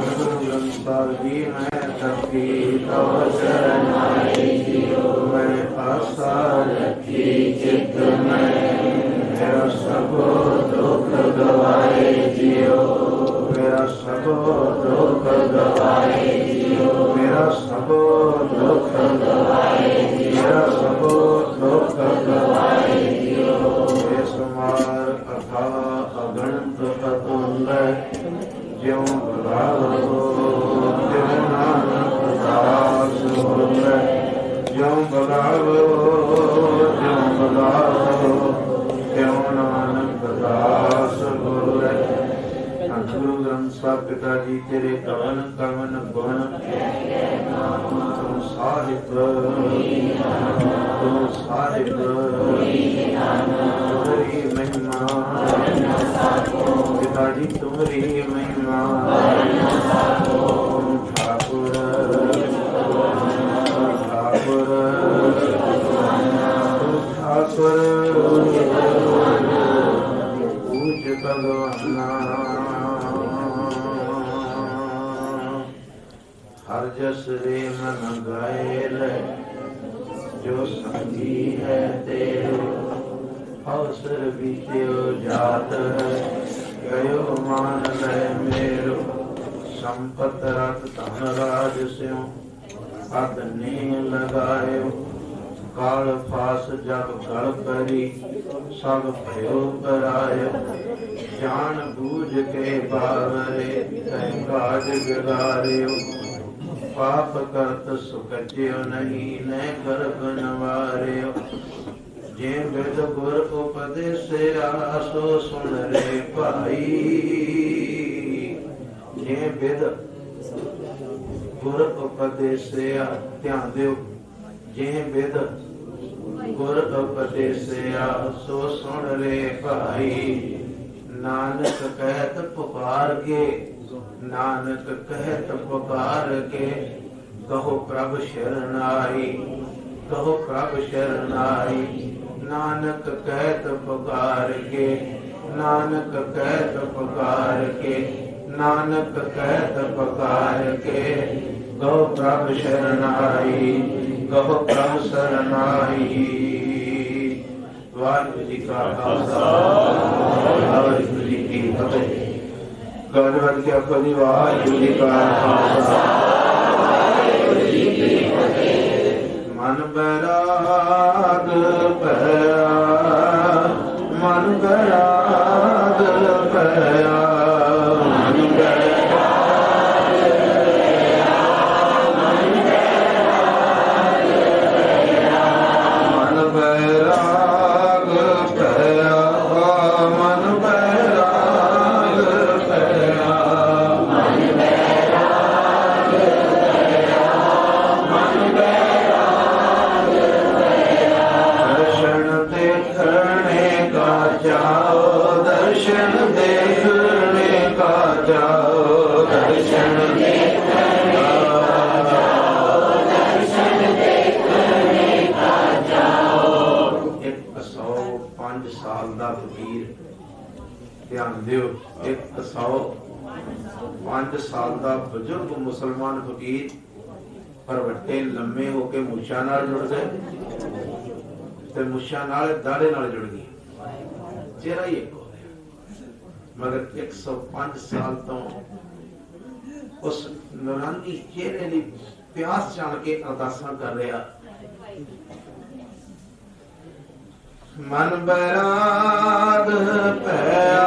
ਸਤਿਗੁਰੂ ਗ੍ਰੰਥ ਸਾਹਿਬ ਜੀ ਮੈਂ ਤਪੀ ਤਵ ਚਰਨਾਈ ਜਿਉ ਮੈਂ ਆਸਾ ਰੱਖੀ ਚਿਤ ਮੈਂ ਮੇਰਾ ਸਭੋ ਦੁਖ ਗਵਾਏ ਜਿਉ ਮੇਰਾ ਸਭੋ ਦੁਖ ਗਵਾਏ ਗੁਰੂ ਪਿਤਾ ਜੀ ਤੇਰੇ ਕਵਨ ਕਵਨ ਗੁਣ ਤੂੰ ਸਾਹਿਬ ਤੂੰ ਸਾਹਿਬ, ਤੁਮਰੀ ਮਹਿਮਾ। ਪਿਤਾ ਜੀ, ਤੁਮਰੀ ਮਹਿਮਾ। ਸੰਗੀ ਹੈ ਤੇਰੇ ਅਵਸਰ ਵਿਚਿਓ ਜਾਤ ਹੈ ਗਇਓ ਮਾਨ ਲੈ ਮੇਰੋ ਸੰਪਤ ਰਤ ਧਨ ਰਾਜ ਸਿਓ ਅਤ ਨੇ ਲਗਾਇਓ ਕਾਲ ਫਾਸ ਜਗ ਗਲ ਕਰੀ ਸਭ ਭਇਓ ਕਰਾਇਓ ਜਾਣ ਬੂਝ ਕੇ ਬਾਵਰੇ ਤੈ ਕਾਜ ਗਦਾਰਿਓ ਪਾਪ ਕਰਤ ਸੁਖਜਿਓ ਨਹੀਂ ਨੈ ਗਰਭ ਨਵਾਰਿਓ ਜੇ ਬਿਦ ਗੁਰ ਉਪਦੇਸਿਆ ਸੋ ਸੁਣ ਰੇ ਭਾਈ। ਜੇ ਬਿਦ ਗੁਰ ਉਪਦੇਸਿਆ ਧਿਆਨ ਦਿਓ। ਜੇ ਬਿਦ ਗੁਰ ਉਪਦੇਸਿਆ ਸੋ ਸੁਣ ਰੇ ਭਾਈ। ਨਾਨਕ ਕਹਿਤ ਪੁਕਾਰ ਕੇ ਨਾਨਕ ਕਹਿਤ ਪੁਕਾਰ ਕੇ, ਕਹੋ ਪ੍ਰਭ ਸ਼ਰਨਾਈ ਕਹੋ ਪ੍ਰਭ ਸ਼ਰਨਾਈ ਨਾਨਕ ਕਹਿਤ ਪੁਕਾਰ ਕੇ, ਨਾਨਕ ਕਹਿਤ ਪੁਕਾਰ ਕੇ, ਨਾਨਕ ਕਹਿਤ ਪੁਕਾਰ ਕੇ, ਕਹੋ ਪ੍ਰਭ ਸ਼ਰਨਾਈ ਕਹੋ ਪ੍ਰਭ ਸ਼ਰਨਾਈ ਵਾਹਿਗੁਰੂ ਜੀ ਕਾ ਖਾਲਸਾ, ਵਾਹਿਗੁਰੂ ਜੀ ਕੀ ਫਤਿਹ। ਗੌਰਵ ਕੀ ਆਪਣੀ ਵਾਹਿਗੁਰੂ ਜੀ ਕਾ ਖਾਲਸਾ। ਮਨ ਬਰਾਗ ਪਿਆ ਮਨ ਬਰਾਗ ਧਿਆਨ ਦਿਓ 105 ਸਾਲ ਦਾ ਬਜ਼ੁਰਗ ਮੁਸਲਮਾਨ ਫਕੀਰ ਪਰ ਲੰਮੇ ਹੋ ਕੇ ਮੁੱਛਾਂ ਨਾਲ ਜੁੜ ਗਏ ਤੇ ਮੁੱਛਾਂ ਨਾਲ ਦਾੜੇ ਨਾਲ ਜੁੜ ਗਈ। ਚਿਹਰਾ ਹੀ ਇੱਕ ਹੋ ਗਿਆ। ਮਗਰ 105 ਸਾਲ ਤੋਂ ਉਸ ਨੂਰਾਨੀ ਚਿਹਰੇ ਲਈ ਪਿਆਸ ਜਾਣ ਕੇ ਅਰਦਾਸਾਂ ਕਰ ਰਿਹਾ। ਮਨ ਬੈਰਾਗ ਪਿਆ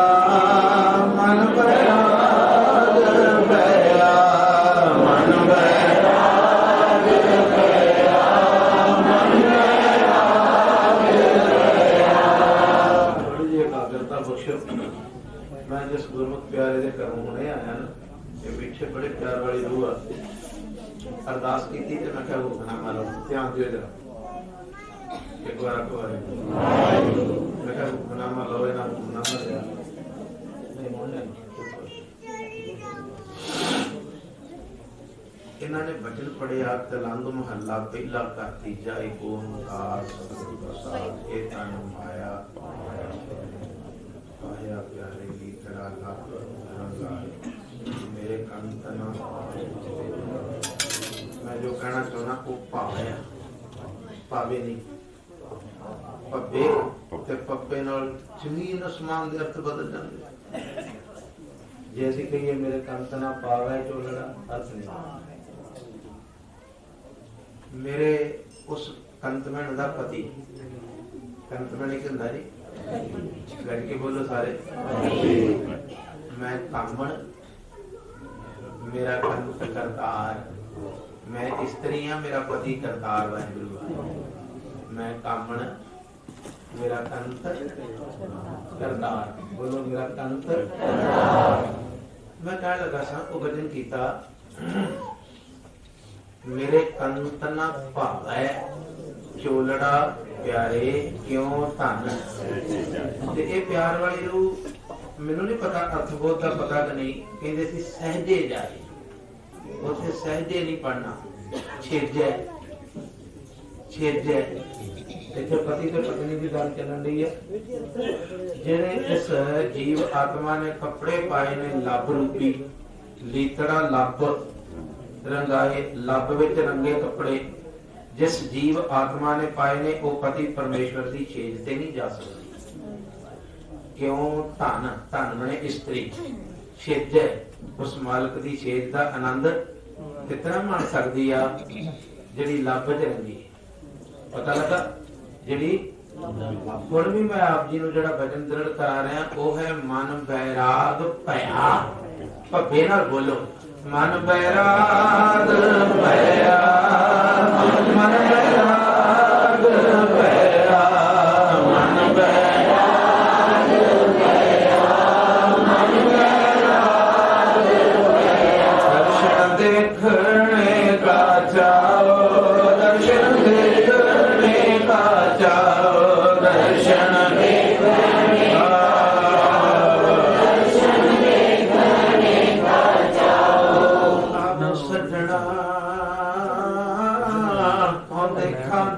ਇਹ ਬੜੇ ਪਿਆਰ ਵਾਲੀ ਰੂਹ ਆ। ਅਰਦਾਸ ਕੀਤੀ ਤੇ ਮੈਂ ਕਿਹਾ ਉਹ ਬਣਾ ਮਾਰੋ, ਧਿਆਨ ਦਿਓ ਜਰਾ ਇੱਕ ਵਾਰ ਆਖੋ ਵਾਰੇ ਮੈਂ ਕਿਹਾ ਬਣਾ ਮਾਰੋ ਇਹਨਾਂ ਨੂੰ ਬਣਾ ਮਾਰਿਆ ਇਹਨਾਂ ਨੇ ਬਚਨ ਪੜਿਆ ਤਲੰਗ ਮਹੱਲਾ ਪਹਿਲਾ ਘਰ ਤੀਜਾ ਏਕ ਓੰਕਾਰ ਸਤਿਗੁਰੂ ਪ੍ਰਸਾਦ ਇਹ ਤਨ ਮਾਇਆ ਆਇਆ ਪਿਆਰੇ ਦੀ ਤੇਰਾ ਲੱਖ ਰੰਗਾ ਮੇਰੇ ਕੰਤ ਮੈਂ ਜੋ ਕਹਿਣਾ ਚਾਹੁੰਦਾ, ਉਹ ਭਾਵ ਹੈ ਭਾਵੇ ਨਹੀਂ। ਪੱਬੇ ਤੇ ਪੱਪੇ ਨਾਲ ਜ਼ਮੀਨ ਅਸਮਾਨ ਦੇ ਅਰਥ ਬਦਲ ਜਾਂਦੇ। ਜੇ ਅਸੀਂ ਕਹੀਏ, ਮੇਰੇ ਕੰਤ ਨਾ ਪਾਵੇ ਚੋਲੜਾ ਅਰਥ ਨਹੀਂ। ਮੇਰੇ ਉਸ ਕੰਤਮਣ ਦਾ ਪਤੀ ਕੰਤਮਣ ਇੱਕ ਹੁੰਦਾ ਜੀ? ਗੱਡ ਕੇ ਬੋਲੋ ਸਾਰੇ। ਮੈਂ ਕਾਮਣ ਮੇਰਾ ਕਰਤਾਰ? ਮੈਂ ਇਸਤਰੀ ਹਾਂ ਮੇਰਾ ਪਤੀ ਕਰਤਾਰ ਵਾਹਿਗੁਰੂ ਮੈਂ ਕਾਮਣ, ਮੇਰਾ ਕੰਤ ਕਰਤਾਰ। ਬੋਲੋ, ਮੇਰਾ ਕੰਤ ਮੈਂ ਕਹਿਣ ਲੱਗਾ ਸਾਂ ਉਹ ਭਜਨ ਕੀਤਾ, ਮੇਰੇ ਕੰਤ ਭਾਵੈ, ਚੋਲੜਾ ਪਿਆਰੇ ਕਿਉਂ ਧਨ? ਤੇ ਇਹ ਪਿਆਰ ਵਾਲੀ ਰੂਹ ਮੈਨੂੰ ਨਹੀਂ ਪਤਾ, ਅਰਥ ਬੋਧ ਦਾ ਪਤਾ ਕਿ ਨਹੀਂ। ਕਹਿੰਦੇ ਸੀ, ਸਹਜੇ ਜਾਏ। ਉੱਥੇ ਸਹਜੇ ਨਹੀਂ ਪੜਨਾ ਛੇਜੈ। ਛੇਜੈ। ਇੱਥੇ ਪਤੀ ਤੇ ਪਤਨੀ ਦੀ ਗੱਲ ਚੱਲਣ ਰਹੀ ਹੈ। ਜਿਹੜੇ ਇਸ ਜੀਵ ਆਤਮਾ ਨੇ ਕੱਪੜੇ ਪਾਏ ਨੇ ਲੱਭ ਰੂਪੀ, ਲੀਤੜਾ ਲੱਭ, ਰੰਗਾਏ, ਲੱਭ ਵਿੱਚ ਰੰਗੇ ਕੱਪੜੇ, ਜਿਸ ਜੀਵ ਆਤਮਾ ਨੇ ਪਾਏ ਨੇ, ਉਹ ਪਤੀ ਪਰਮੇਸ਼ਵਰ ਦੀ ਛੇਜ ਤੇ ਨਹੀਂ ਜਾ ਸਕਦੀ। ਕਿਉਂ ਧਨ? ਧਨ ਮਨੇ ਇਸਤਰੀ। ਛੇਜੈ। ਉਸ ਮਾਲਕ ਦੀ ਛੇਜ ਦਾ ਆਨੰਦ ਕਿਤਨਾ ਮਾਣ ਸਕਦੀ ਆ? ਜਿਹੜੀ ਲੱਭ ਚ ਰਹਿੰਦੀ ਪਤਾ ਲੱਗਾ? ਜਿਹੜੀ ਹੁਣ ਵੀ ਮੈਂ ਆਪ ਜੀ ਨੂੰ ਜਿਹੜਾ ਵਚਨ ਦ੍ਰਿੜ ਕਰਾ ਰਿਹਾ, ਉਹ ਹੈ ਮਨ ਬੈਰਾਗ ਭਇਆ। ਭੱਬੇ ਨਾਲ ਬੋਲੋ। ਮਨ ਬੈਰਾਗ ਭਇਆ। ਮਨ ਬੈਰਾਗ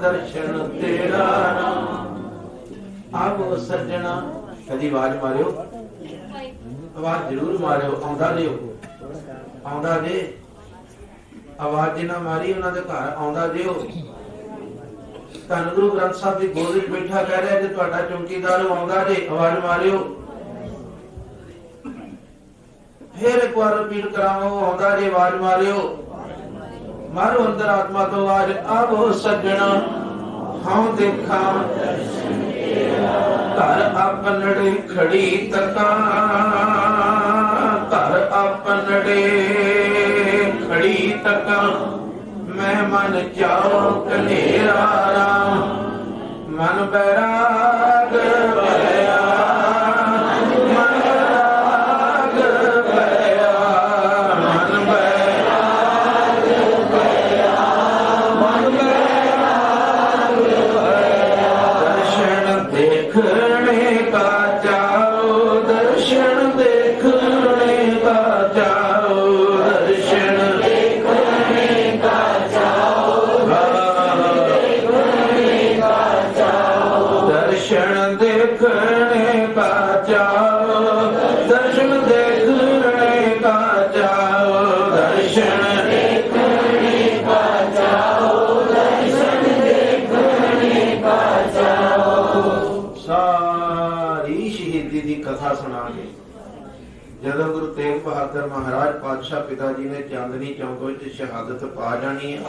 ਦਰਸ਼ਨ ਤੇਰਾ ਆਪ ਸੱਜਣਾ। ਕਦੀ ਆਵਾਜ਼ ਮਾਰਿਓ। ਆਵਾਜ਼ ਜ਼ਰੂਰ ਮਾਰਿਓ, ਆਉਂਦਾ ਜਿਓ ਆਉਂਦਾ ਜੇ ਆਵਾਜ਼ ਨਾ ਮਾਰੀ, ਉਹਨਾਂ ਦੇ ਘਰ ਆਉਂਦਾ ਜਿਓ ਧੰਨ ਗੁਰੂ ਗ੍ਰੰਥ ਸਾਹਿਬ ਦੀ ਗੋਦ ਵਿੱਚ ਬੈਠਾ ਕਹਿ ਰਿਹਾ ਜੇ ਤੁਹਾਡਾ ਚੌਕੀਦਾਰ ਆਉਂਦਾ ਜੇ ਆਵਾਜ਼ ਮਾਰਿਓ। ਫੇਰ ਇੱਕ ਵਾਰ ਰਿਪੀਟ ਕਰਾਵਾਂ ਆਉਂਦਾ ਜੇ ਆਵਾਜ਼ ਮਾਰਿਓ। ਮਾਰੋ ਅੰਦਰ ਆਤਮਾ ਤੋਂ ਆਵਾਜ਼ ਆਵੋ ਸੱਜਣਾ। ਹਉ ਦੇਖਾਂ। ਘਰ ਆਪਨੜੇ ਖੜੀ ਤਕਾਂ ਘਰ ਆਪਨੜੇ ਖੜੀ ਤਕਾਂ ਮੈਂ ਮਨ ਜਾਉ ਕਨੇਰਾ ਰਾਮ। ਮਨ ਬੈਰਾਗ ਜਦੋਂ ਗੁਰੂ ਤੇਗ ਬਹਾਦਰ ਮਹਾਰਾਜ ਪਾਤਸ਼ਾਹ ਪਿਤਾ ਜੀ ਨੇ ਚਾਂਦਨੀ ਚੌਂਕ ਵਿੱਚ ਸ਼ਹਾਦਤ ਪਾ ਜਾਣੀ ਹੈ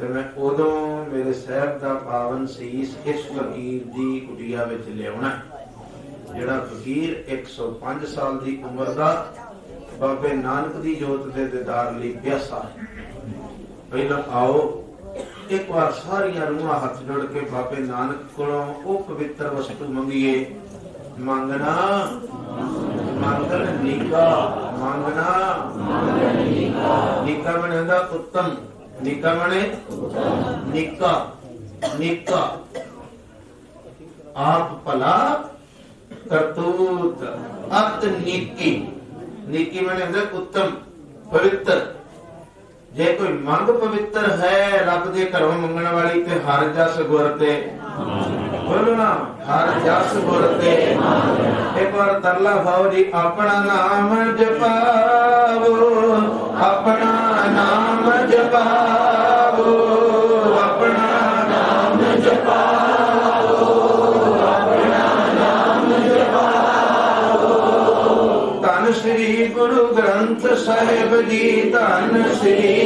ਤੇ ਮੈਂ ਉਦੋਂ ਮੇਰੇ ਸਾਹਿਬ ਦਾ ਪਾਵਨ ਸੀਸ ਇਸ ਫਕੀਰ ਦੀ ਕੁਟੀਆ ਵਿੱਚ ਲਿਆਉਣਾ ਜਿਹੜਾ ਫਕੀਰ 105 ਸਾਲ ਦੀ ਉਮਰ ਦਾ ਬਾਬੇ ਨਾਨਕ ਦੀ ਜੋਤ ਦੇ ਦੀਦਾਰ ਲਈ ਪਿਆਸਾ ਹੈ। ਪਹਿਲਾਂ ਆਓ, ਇੱਕ ਵਾਰ ਸਾਰੀਆਂ ਰੂਹਾਂ ਹੱਥ ਜੋੜ ਕੇ ਬਾਬੇ ਨਾਨਕ ਕੋਲੋਂ ਉਹ ਪਵਿੱਤਰ ਵਸਤੂ ਮੰਗੀਏ, ਮੰਗਣਾ। ਮੰਗਣ ਨੀਕਾ ਮੰਗਣਾ ਨੀਕਾ ਬਣਦਾ ਉੱਤਮ, ਨੀਕਾ ਬਣੇ ਨਿੱਕਾ ਨਿੱਕਾ। ਆਪ ਭਲਾ ਕਰਤੂਤ, ਅਤ ਨੀਕੀ। ਨੀਕੀ ਬਣੇ ਹੁੰਦਾ ਉੱਤਮ, ਪਵਿੱਤਰ। ਜੇ ਕੋਈ ਮੰਗ ਪਵਿੱਤਰ ਹੈ, ਰੱਬ ਦੇ ਘਰੋਂ ਮੰਗਣ ਵਾਲੀ ਤੇ ਹਰ ਜਸ ਗੁਰ ਤੇ। ਬੋਲੋ ਨਾ, ਹਰ ਜਸ ਗੁਰ ਤੇ। ਇੱਕ ਵਾਰ ਤਰਲਾ ਖਾਓ ਜੀ, ਆਪਣਾ ਨਾਮ ਜਪਾਵੋ ਆਪਣਾ ਨਾਮ ਜਪਾਵੋ ਆਪਣਾ ਨਾਮ ਜਪਾਵੋ ਸ੍ਰੀ ਗੁਰੂ ਗ੍ਰੰਥ ਸਾਹਿਬ ਜੀ, ਧੰਨ ਸ਼੍ਰੀ